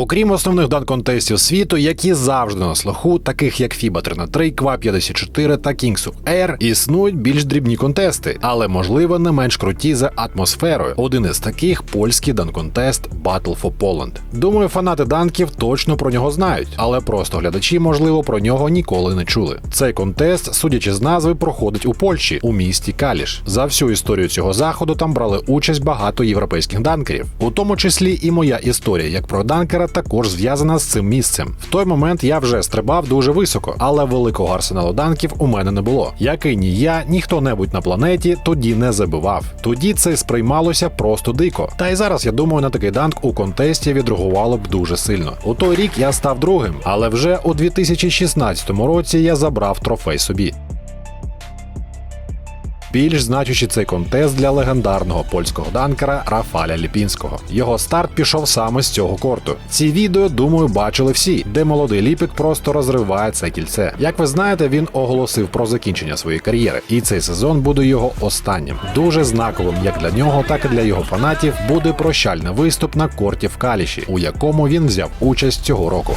Окрім основних дан-контестів світу, які завжди на слуху, таких як FIBA 3 на 3 Ква 54 та Kings of Air, існують більш дрібні контести, але можливо не менш круті за атмосферою. Один із таких польський дан-контест Battle for Poland. Думаю, фанати данків точно про нього знають, але просто глядачі, можливо, про нього ніколи не чули. Цей контест, судячи з назви, проходить у Польщі у місті Каліш. За всю історію цього заходу там брали участь багато європейських данкерів, у тому числі і моя історія як про данкера також зв'язана з цим місцем. В той момент я вже стрибав дуже високо, але великого арсеналу данків у мене не було. Який ні я, ні хто-небудь на планеті тоді не забивав. Тоді це сприймалося просто дико. Та й зараз я думаю, на такий данк у контесті відреагувало б дуже сильно. У той рік я став другим, але вже у 2016 році я забрав трофей собі. Більш значущий цей контест для легендарного польського данкера Рафаля Ліпінського. Його старт пішов саме з цього корту. Ці відео, думаю, бачили всі, де молодий ліпік просто розриває це кільце. Як ви знаєте, він оголосив про закінчення своєї кар'єри, і цей сезон буде його останнім. Дуже знаковим як для нього, так і для його фанатів буде прощальний виступ на корті в Каліші, у якому він взяв участь цього року.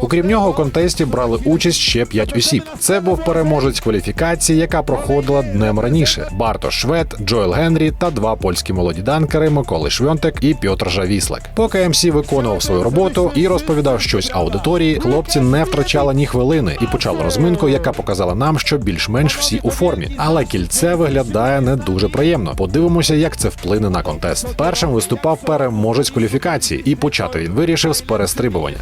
Окрім нього, у контесті брали участь ще 5 осіб. Це був переможець кваліфікації, яка проходила днем раніше: Барто Швед, Джоел Генрі та два польські молоді данкери Миколи Швьонтек і Пьотр Жавіслак. Поки МС виконував свою роботу і розповідав щось аудиторії, хлопці не втрачали ні хвилини і почали розминку, яка показала нам, що більш-менш всі у формі. Але кільце виглядає не дуже приємно. Подивимося, як це вплине на контест. Першим виступав переможець кваліфікації, і почати він вирішив з перестрибування.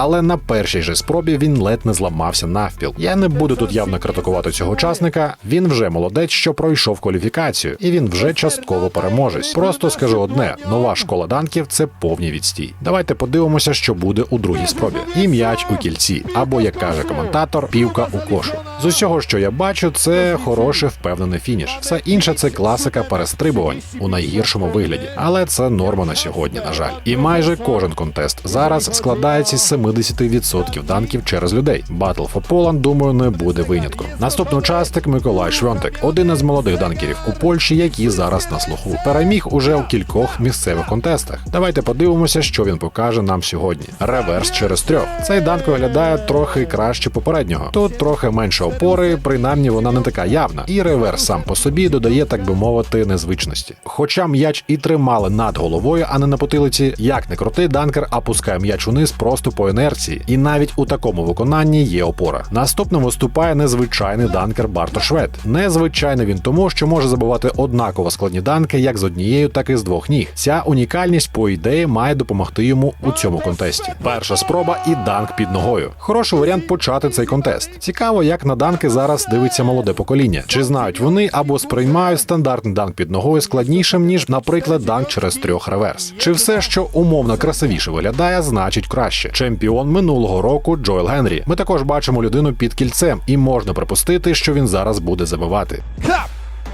Але на першій же спробі він ледь не зламався навпіл. Я не буду тут явно критикувати цього учасника. Він вже молодець, що пройшов кваліфікацію, і він вже частково переможець. Просто скажу одне: нова школа данків це повній відстій. Давайте подивимося, що буде у другій спробі. І м'яч у кільці, або як каже коментатор, півка у кошу. З усього, що я бачу, це хороший впевнений фініш. Все інше це класика перестрибувань у найгіршому вигляді. Але це норма на сьогодні, на жаль. І майже кожен контест зараз складається з 70% данків через людей. Battle for Poland, думаю, не буде винятком. Наступний учасник Миколай Швьонтик, один із молодих данкерів у Польщі, які зараз на слуху. Переміг уже у кількох місцевих контестах. Давайте подивимося, що він покаже нам сьогодні. Реверс через трьох. Цей данк виглядає трохи краще попереднього. Тут трохи менше опори, принаймні вона не така явна. І реверс сам по собі додає, так би мовити, незвичності. Хоча м'яч і тримали над головою, а не на потилиці, як не крутий, данкер опускає м'яч униз просто по інерції, і навіть у такому виконанні є опора. Наступним виступає незвичайний данкер Барто Швед. Незвичайний він тому, що може забивати однаково складні данки як з однією, так і з двох ніг. Ця унікальність, по ідеї, має допомогти йому у цьому контесті. Перша спроба і данк під ногою. Хороший варіант почати цей контест. Цікаво, як на данки зараз дивиться молоде покоління. Чи знають вони або сприймають стандартний данк під ногою складнішим, ніж, наприклад, данк через трьох реверс. Чи все, що умовно красивіше виглядає, значить краще. Чемпіон минулого року Джоел Генрі. Ми також бачимо людину під кільцем, і можна припустити, що він зараз буде забивати.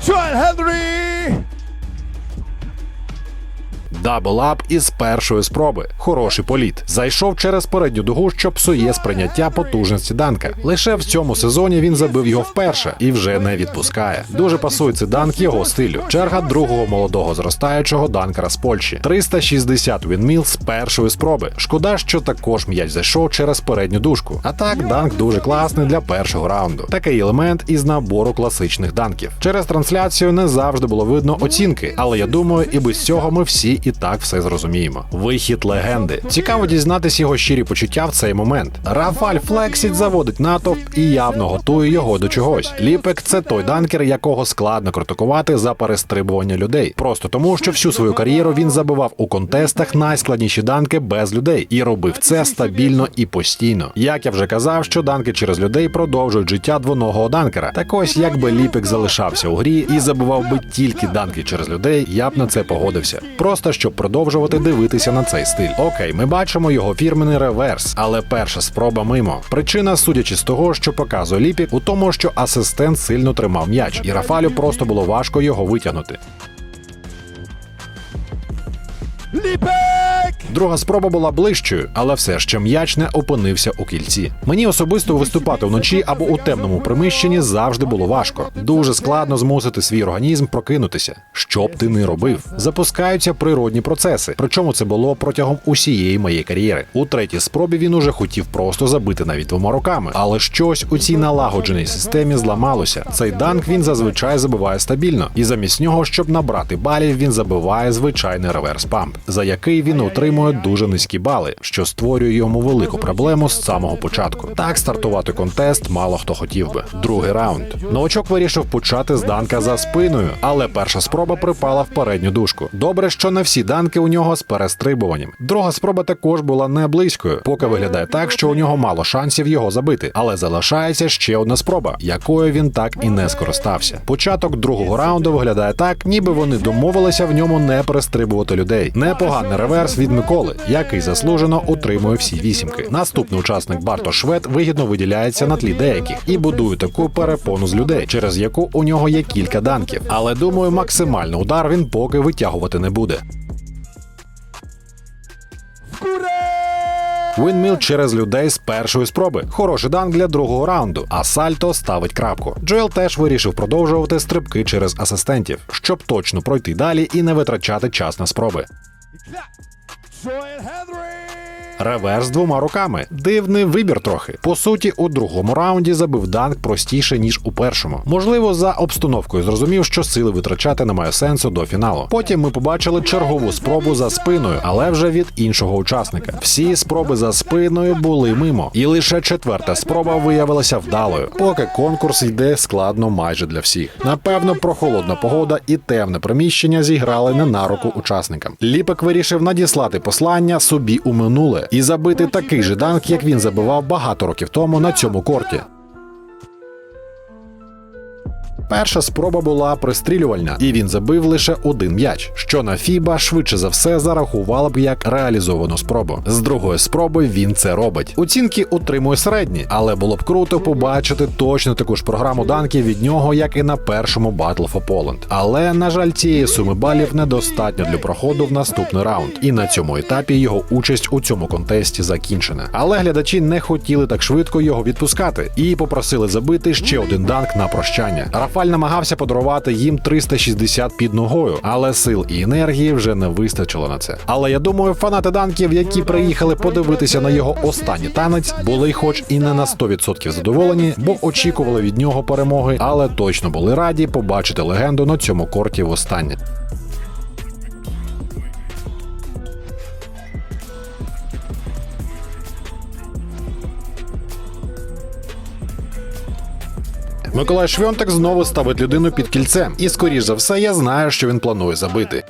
Joel Henry! Даблап із першої спроби. Хороший політ. Зайшов через передню дугу, що псує сприйняття потужності данка. Лише в цьому сезоні він забив його вперше і вже не відпускає. Дуже пасує цей данк його стилю. Черга другого молодого зростаючого данкера з Польщі. 360 вінміл з першої спроби. Шкода, що також м'яч зайшов через передню дужку. А так, данк дуже класний для першого раунду. Такий елемент із набору класичних данків. Через трансляцію не завжди було видно оцінки, але я думаю, і без цього ми всі і так все зрозуміємо. Вихід легенди. Цікаво дізнатись його щирі почуття в цей момент. Рафаль Флексіт заводить натовп і явно готує його до чогось. Ліпек це той данкер, якого складно критикувати за перестрибування людей. Просто тому, що всю свою кар'єру він забивав у контестах найскладніші данки без людей і робив це стабільно і постійно. Як я вже казав, що данки через людей продовжують життя двоногого данкера. Так ось, якби Ліпек залишався у грі і забивав би тільки данки через людей, я б на це погодився. Просто щоб продовжувати дивитися на цей стиль. Окей, ми бачимо його фірменний реверс, але перша спроба мимо. Причина, судячи з того, що показує Ліпік, у тому, що асистент сильно тримав м'яч, і Рафалю просто було важко його витягнути. Друга спроба була ближчою, але все ще м'яч не опинився у кільці. Мені особисто виступати вночі або у темному приміщенні завжди було важко. Дуже складно змусити свій організм прокинутися. Що б ти не робив, запускаються природні процеси. Причому це було протягом усієї моєї кар'єри. У третій спробі він уже хотів просто забити навіть двома руками, але щось у цій налагодженій системі зламалося. Цей данк він зазвичай забиває стабільно, і замість нього, щоб набрати балів, він забиває звичайний реверс памп, за який він отримує дуже низькі бали, що створює йому велику проблему з самого початку. Так стартувати контест мало хто хотів би. Другий раунд. Новачок вирішив почати з данка за спиною, але перша спроба припала в передню дужку. Добре, що не всі данки у нього з перестрибуванням. Друга спроба також була не близькою, поки виглядає так, що у нього мало шансів його забити, але залишається ще одна спроба, якою він так і не скористався. Початок другого раунду виглядає так, ніби вони домовилися в ньому не перестрибувати людей. Непоганий реверс від Миколи, який заслужено утримує всі вісімки. Наступний учасник Барто Швед вигідно виділяється на тлі деяких і будує таку перепону з людей, через яку у нього є кілька данків. Але думаю, максимальний удар він поки витягувати не буде. Винміл через людей з першої спроби. Хороший данк для другого раунду, а Сальто ставить крапку. Джоел теж вирішив продовжувати стрибки через асистентів, щоб точно пройти далі і не витрачати час на спроби. Joy and Heathery. Реверс двома руками. Дивний вибір трохи. По суті, у другому раунді забив данк простіше ніж у першому. Можливо, за обстановкою зрозумів, що сили витрачати немає сенсу до фіналу. Потім ми побачили чергову спробу за спиною, але вже від іншого учасника. Всі спроби за спиною були мимо, і лише четверта спроба виявилася вдалою. Поки конкурс йде складно майже для всіх. Напевно, прохолодна погода і темне приміщення зіграли не на руку учасникам. Ліпек вирішив надіслати послання собі у минуле і забити такий же данк, як він забивав багато років тому на цьому корті. Перша спроба була пристрілювальна, і він забив лише один м'яч, що на Фіба швидше за все зарахувала б як реалізовану спробу. З другої спроби він це робить. Оцінки утримує середні, але було б круто побачити точно таку ж програму данків від нього, як і на першому Battle for Poland. Але на жаль, цієї суми балів недостатньо для проходу в наступний раунд, і на цьому етапі його участь у цьому контесті закінчена. Але глядачі не хотіли так швидко його відпускати і попросили забити ще один данк на прощання. Рафаль намагався подарувати їм 360 під ногою, але сил і енергії вже не вистачило на це. Але я думаю, фанати данків, які приїхали подивитися на його останній танець, були хоч і не на 100% задоволені, бо очікували від нього перемоги, але точно були раді побачити легенду на цьому корті востаннє. Миколай Швьонтак знову ставить людину під кільцем, і скоріш за все, я знаю, що він планує забити.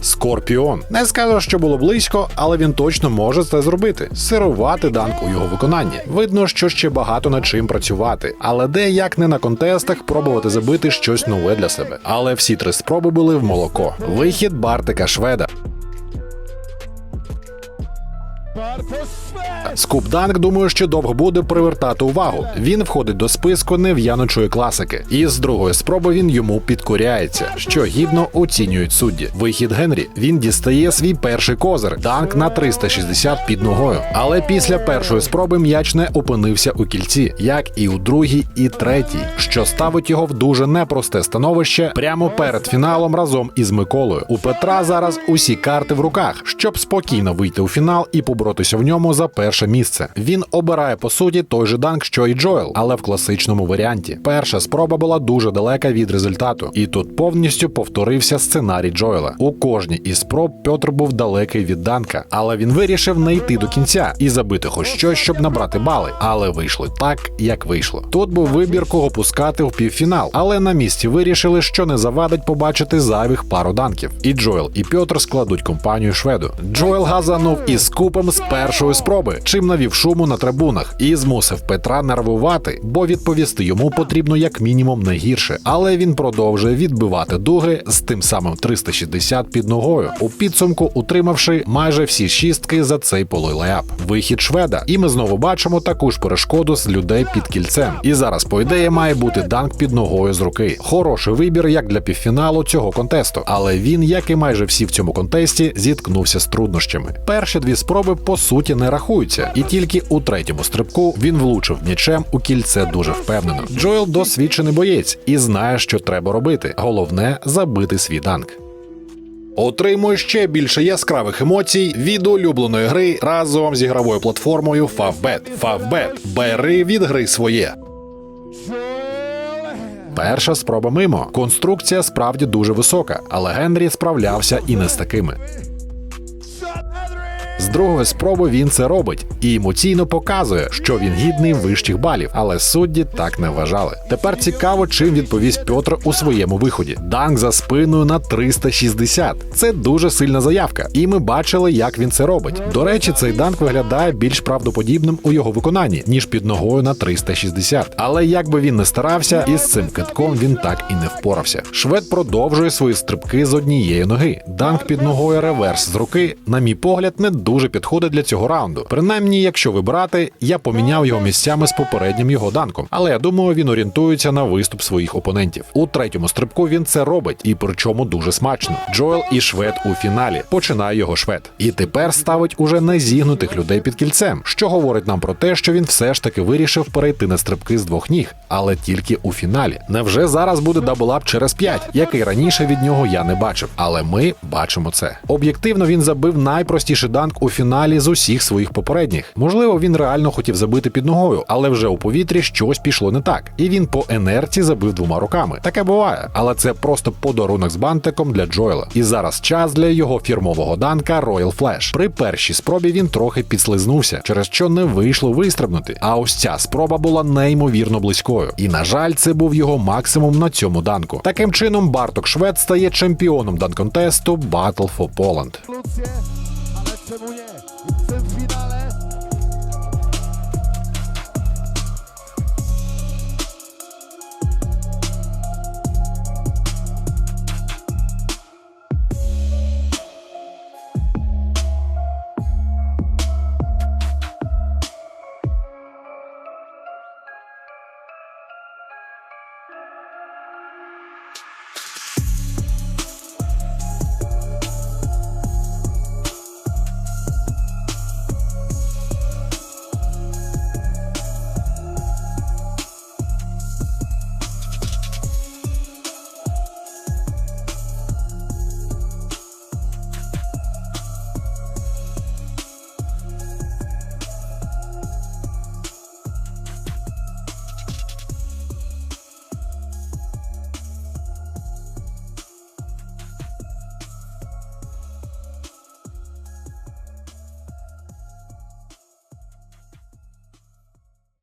Скорпіон. Не скажу, що було близько, але він точно може це зробити. Сирувати данк у його виконанні. Видно, що ще багато над чим працювати, але де як не на контестах пробувати забити щось нове для себе. Але всі три спроби були в молоко. Вихід Бартика Шведа. Szwed. Скупданк, думаю, що довго буде привертати увагу. Він входить до списку нев'яночої класики, і з другої спроби він йому підкоряється, що гідно оцінюють судді. Вихід Генрі він дістає свій перший козир, данк на 360 під ногою. Але після першої спроби м'яч не опинився у кільці, як і у другій і третій, що ставить його в дуже непросте становище прямо перед фіналом разом із Миколою. У Петра зараз усі карти в руках, щоб спокійно вийти у фінал і поборотися в ньому за перше місце. Він обирає по суті той же данк, що і Джоел, але в класичному варіанті. Перша спроба була дуже далека від результату, і тут повністю повторився сценарій Джоела. У кожній із спроб Петр був далекий від данка, але він вирішив не йти до кінця і забити хоч щось, щоб набрати бали. Але вийшло так, як вийшло. Тут був вибір, кого пускати в півфінал, але на місці вирішили, що не завадить побачити зайвих пару данків. І Джоел і Петр складуть компанію шведу. Джоел газанув із купом з першої спроби, чим навів шуму на трибунах і змусив Петра нервувати, бо відповісти йому потрібно як мінімум не гірше. Але він продовжує відбивати дуги з тим самим 360 під ногою, у підсумку утримавши майже всі шістки за цей полулеап. Вихід шведа, і ми знову бачимо таку ж перешкоду з людей під кільцем. І зараз, по ідеї, має бути данк під ногою з руки. Хороший вибір як для півфіналу цього контесту, але він, як і майже всі в цьому контесті, зіткнувся з труднощами. Перші дві спроби по суті не рахуються, і тільки у третьому стрибку він влучив м'ячем у кільце дуже впевнено. Джоел досвідчений боєць і знає, що треба робити. Головне забити свій данк. Отримуй ще більше яскравих емоцій від улюбленої гри разом з ігровою платформою Favbet. Favbet. Бери від гри своє. Перша спроба мимо. Конструкція справді дуже висока, але Генрі справлявся і не з такими. З другої спроби він це робить і емоційно показує, що він гідний вищих балів, але судді так не вважали. Тепер цікаво, чим відповість Пьотр у своєму виході. Данк за спиною на 360. Це дуже сильна заявка, і ми бачили, як він це робить. До речі, цей данк виглядає більш правдоподібним у його виконанні, ніж під ногою на 360. Але як би він не старався, із цим китком він так і не впорався. Швед продовжує свої стрибки з однієї ноги. Данк під ногою реверс з руки, на мій погляд, не дуже підходить для цього раунду. Принаймні, якщо вибирати, я поміняв його місцями з попереднім його данком. Але я думаю, він орієнтується на виступ своїх опонентів. У третьому стрибку він це робить, і причому дуже смачно. Джоел і швед у фіналі. Починає його швед. І тепер ставить уже незігнутих людей під кільцем, що говорить нам про те, що він все ж таки вирішив перейти на стрибки з двох ніг, але тільки у фіналі. Невже зараз буде даблап через 5, який раніше від нього я не бачив. Але ми бачимо це. Об'єктивно він забив найпростіший данк у фіналі з усіх своїх попередніх. Можливо, він реально хотів забити під ногою, але вже у повітрі щось пішло не так, і він по енерції забив двома руками. Таке буває, але це просто подарунок з бантиком для Джоела. І зараз час для його фірмового данка Royal Flash. При першій спробі він трохи підслизнувся, через що не вийшло вистрибнути. А ось ця спроба була неймовірно близькою. І на жаль, це був його максимум на цьому данку. Таким чином, Барток Швед стає чемпіоном данконтесту Battle for Poland. We.